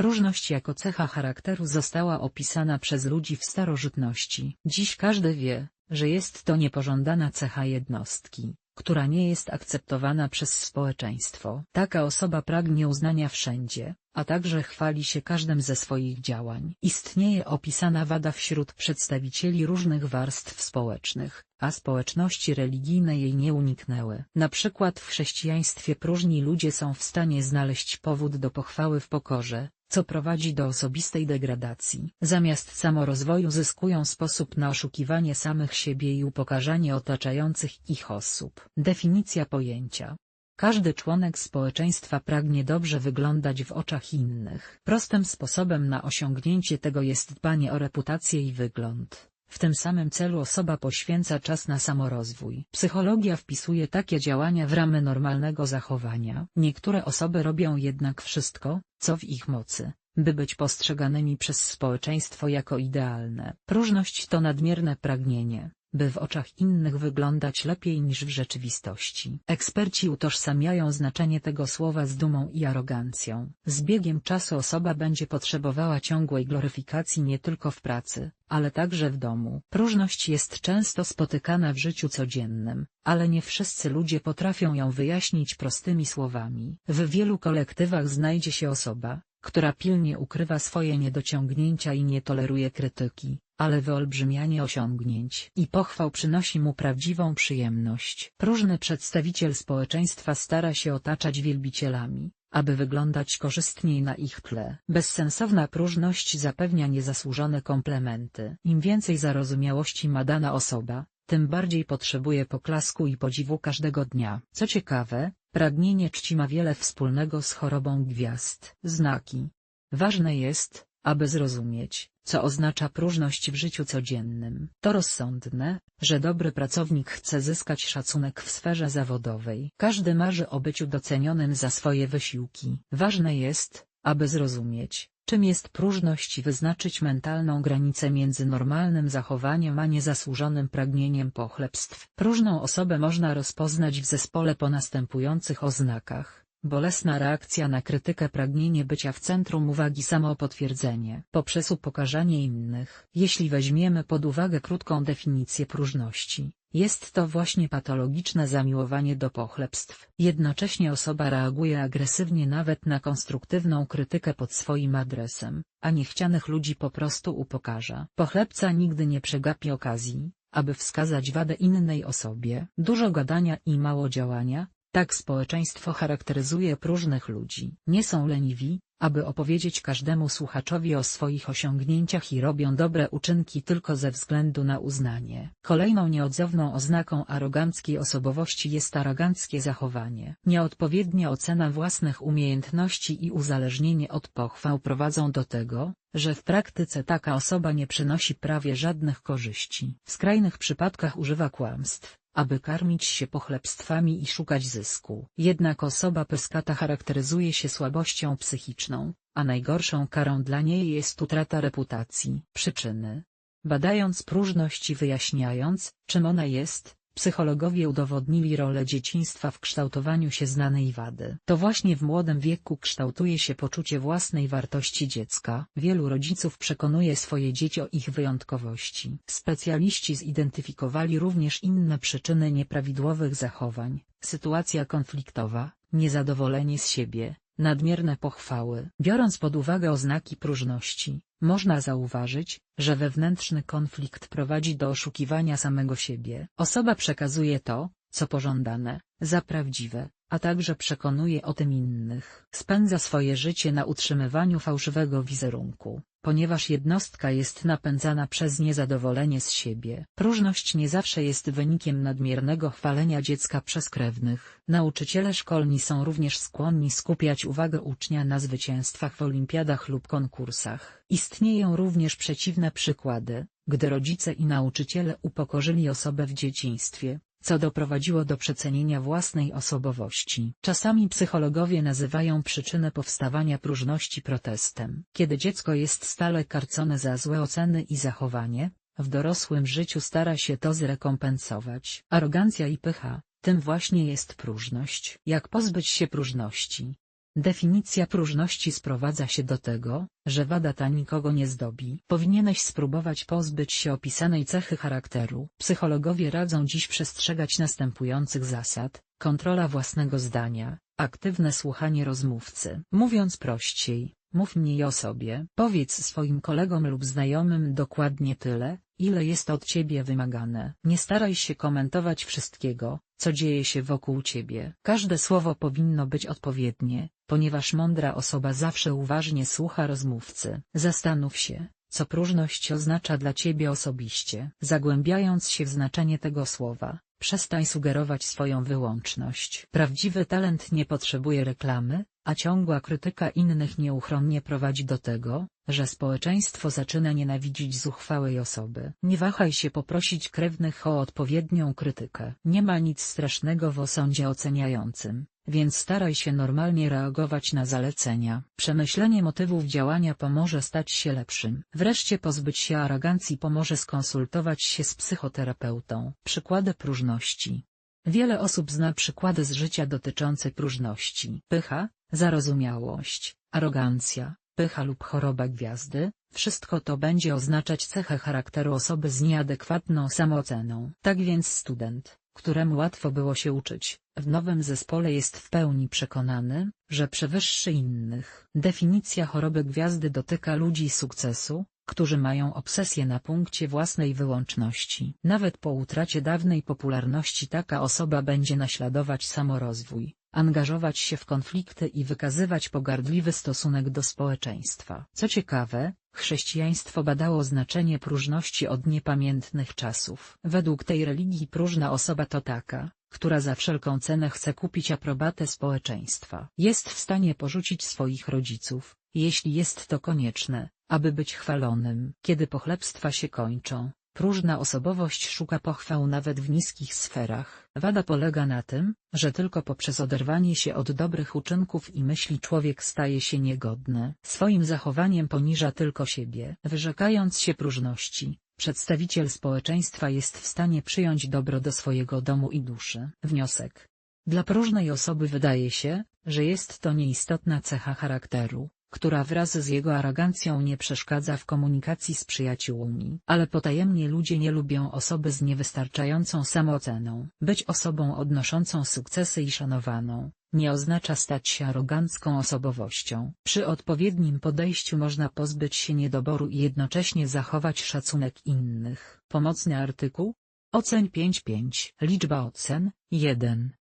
Próżność jako cecha charakteru została opisana przez ludzi w starożytności. Dziś każdy wie, że jest to niepożądana cecha jednostki, która nie jest akceptowana przez społeczeństwo. Taka osoba pragnie uznania wszędzie, a także chwali się każdym ze swoich działań. Istnieje opisana wada wśród przedstawicieli różnych warstw społecznych, a społeczności religijne jej nie uniknęły. Na przykład w chrześcijaństwie próżni ludzie są w stanie znaleźć powód do pochwały w pokorze, co prowadzi do osobistej degradacji. Zamiast samorozwoju zyskują sposób na oszukiwanie samych siebie i upokarzanie otaczających ich osób. Definicja pojęcia każdy członek społeczeństwa pragnie dobrze wyglądać w oczach innych. Prostym sposobem na osiągnięcie tego jest dbanie o reputację i wygląd. W tym samym celu osoba poświęca czas na samorozwój. Psychologia wpisuje takie działania w ramy normalnego zachowania. Niektóre osoby robią jednak wszystko, co w ich mocy, by być postrzeganymi przez społeczeństwo jako idealne. Próżność to nadmierne pragnienie, by w oczach innych wyglądać lepiej niż w rzeczywistości. Eksperci utożsamiają znaczenie tego słowa z dumą i arogancją. Z biegiem czasu osoba będzie potrzebowała ciągłej gloryfikacji nie tylko w pracy, ale także w domu. Próżność jest często spotykana w życiu codziennym, ale nie wszyscy ludzie potrafią ją wyjaśnić prostymi słowami. W wielu kolektywach znajdzie się osoba, która pilnie ukrywa swoje niedociągnięcia i nie toleruje krytyki, ale wyolbrzymianie osiągnięć i pochwał przynosi mu prawdziwą przyjemność. Próżny przedstawiciel społeczeństwa stara się otaczać wielbicielami, aby wyglądać korzystniej na ich tle. Bezsensowna próżność zapewnia niezasłużone komplementy. Im więcej zarozumiałości ma dana osoba, tym bardziej potrzebuje poklasku i podziwu każdego dnia. Co ciekawe, pragnienie czci ma wiele wspólnego z chorobą gwiazd. Znaki. Ważne jest, aby zrozumieć, co oznacza próżność w życiu codziennym. To rozsądne, że dobry pracownik chce zyskać szacunek w sferze zawodowej. Każdy marzy o byciu docenionym za swoje wysiłki. Ważne jest, aby zrozumieć, czym jest próżność wyznaczyć mentalną granicę między normalnym zachowaniem a niezasłużonym pragnieniem pochlebstw. Próżną osobę można rozpoznać w zespole po następujących oznakach. Bolesna reakcja na krytykę pragnienie bycia w centrum uwagi samopotwierdzenie poprzez upokarzanie innych. Jeśli weźmiemy pod uwagę krótką definicję próżności, jest to właśnie patologiczne zamiłowanie do pochlebstw. Jednocześnie osoba reaguje agresywnie nawet na konstruktywną krytykę pod swoim adresem, a niechcianych ludzi po prostu upokarza. Pochlebca nigdy nie przegapi okazji, aby wskazać wadę innej osobie. Dużo gadania i mało działania, tak społeczeństwo charakteryzuje próżnych ludzi. Nie są leniwi, aby opowiedzieć każdemu słuchaczowi o swoich osiągnięciach i robią dobre uczynki tylko ze względu na uznanie. Kolejną nieodzowną oznaką aroganckiej osobowości jest aroganckie zachowanie. Nieodpowiednia ocena własnych umiejętności i uzależnienie od pochwał prowadzą do tego, że w praktyce taka osoba nie przynosi prawie żadnych korzyści. W skrajnych przypadkach używa kłamstw, aby karmić się pochlebstwami i szukać zysku. Jednak osoba pyskata charakteryzuje się słabością psychiczną, a najgorszą karą dla niej jest utrata reputacji. Przyczyny Badając próżność i wyjaśniając, czym ona jest, Psychologowie udowodnili rolę dzieciństwa w kształtowaniu się znanej wady. To właśnie w młodym wieku kształtuje się poczucie własnej wartości dziecka. Wielu rodziców przekonuje swoje dzieci o ich wyjątkowości. Specjaliści zidentyfikowali również inne przyczyny nieprawidłowych zachowań, sytuacja konfliktowa, niezadowolenie z siebie, nadmierne pochwały. Biorąc pod uwagę oznaki próżności, można zauważyć, że wewnętrzny konflikt prowadzi do oszukiwania samego siebie. Osoba przekazuje to, co pożądane, za prawdziwe, a także przekonuje o tym innych. Spędza swoje życie na utrzymywaniu fałszywego wizerunku, ponieważ jednostka jest napędzana przez niezadowolenie z siebie. Próżność nie zawsze jest wynikiem nadmiernego chwalenia dziecka przez krewnych. Nauczyciele szkolni są również skłonni skupiać uwagę ucznia na zwycięstwach w olimpiadach lub konkursach. Istnieją również przeciwne przykłady, gdy rodzice i nauczyciele upokorzyli osobę w dzieciństwie, co doprowadziło do przecenienia własnej osobowości. Czasami psychologowie nazywają przyczynę powstawania próżności protestem. Kiedy dziecko jest stale karcone za złe oceny i zachowanie, w dorosłym życiu stara się to zrekompensować. Arogancja i pycha, tym właśnie jest próżność. Jak pozbyć się próżności? Definicja próżności sprowadza się do tego, że wada ta nikogo nie zdobi. Powinieneś spróbować pozbyć się opisanej cechy charakteru. Psychologowie radzą dziś przestrzegać następujących zasad. Kontrola własnego zdania, aktywne słuchanie rozmówcy. Mówiąc prościej, mów mniej o sobie. Powiedz swoim kolegom lub znajomym dokładnie tyle, ile jest od ciebie wymagane. Nie staraj się komentować wszystkiego, co dzieje się wokół ciebie. Każde słowo powinno być odpowiednie, ponieważ mądra osoba zawsze uważnie słucha rozmówcy. Zastanów się, co próżność oznacza dla ciebie osobiście. Zagłębiając się w znaczenie tego słowa, przestań sugerować swoją wyłączność. Prawdziwy talent nie potrzebuje reklamy, a ciągła krytyka innych nieuchronnie prowadzi do tego, że społeczeństwo zaczyna nienawidzić zuchwałej osoby. Nie wahaj się poprosić krewnych o odpowiednią krytykę. Nie ma nic strasznego w osądzie oceniającym, więc staraj się normalnie reagować na zalecenia. Przemyślenie motywów działania pomoże stać się lepszym. Wreszcie pozbyć się arogancji pomoże skonsultować się z psychoterapeutą. Przykłady próżności. Wiele osób zna przykłady z życia dotyczące próżności. Pycha, zarozumiałość, arogancja, pycha lub choroba gwiazdy, wszystko to będzie oznaczać cechę charakteru osoby z nieadekwatną samooceną. Tak więc student, któremu łatwo było się uczyć, w nowym zespole jest w pełni przekonany, że przewyższy innych. Definicja choroby gwiazdy dotyka ludzi sukcesu, którzy mają obsesję na punkcie własnej wyłączności. Nawet po utracie dawnej popularności taka osoba będzie naśladować samorozwój, angażować się w konflikty i wykazywać pogardliwy stosunek do społeczeństwa. Co ciekawe, chrześcijaństwo badało znaczenie próżności od niepamiętnych czasów. Według tej religii próżna osoba to taka, która za wszelką cenę chce kupić aprobatę społeczeństwa. Jest w stanie porzucić swoich rodziców, jeśli jest to konieczne, aby być chwalonym. Kiedy pochlebstwa się kończą, próżna osobowość szuka pochwał nawet w niskich sferach. Wada polega na tym, że tylko poprzez oderwanie się od dobrych uczynków i myśli człowiek staje się niegodny. Swoim zachowaniem poniża tylko siebie. Wyrzekając się próżności, przedstawiciel społeczeństwa jest w stanie przyjąć dobro do swojego domu i duszy. Wniosek. Dla próżnej osoby wydaje się, że jest to nieistotna cecha charakteru, która wraz z jego arogancją nie przeszkadza w komunikacji z przyjaciółmi. Ale potajemnie ludzie nie lubią osoby z niewystarczającą samooceną. Być osobą odnoszącą sukcesy i szanowaną, nie oznacza stać się arogancką osobowością. Przy odpowiednim podejściu można pozbyć się niedoboru i jednocześnie zachować szacunek innych. Pomocny artykuł? Oceń 5.5. Liczba ocen 1.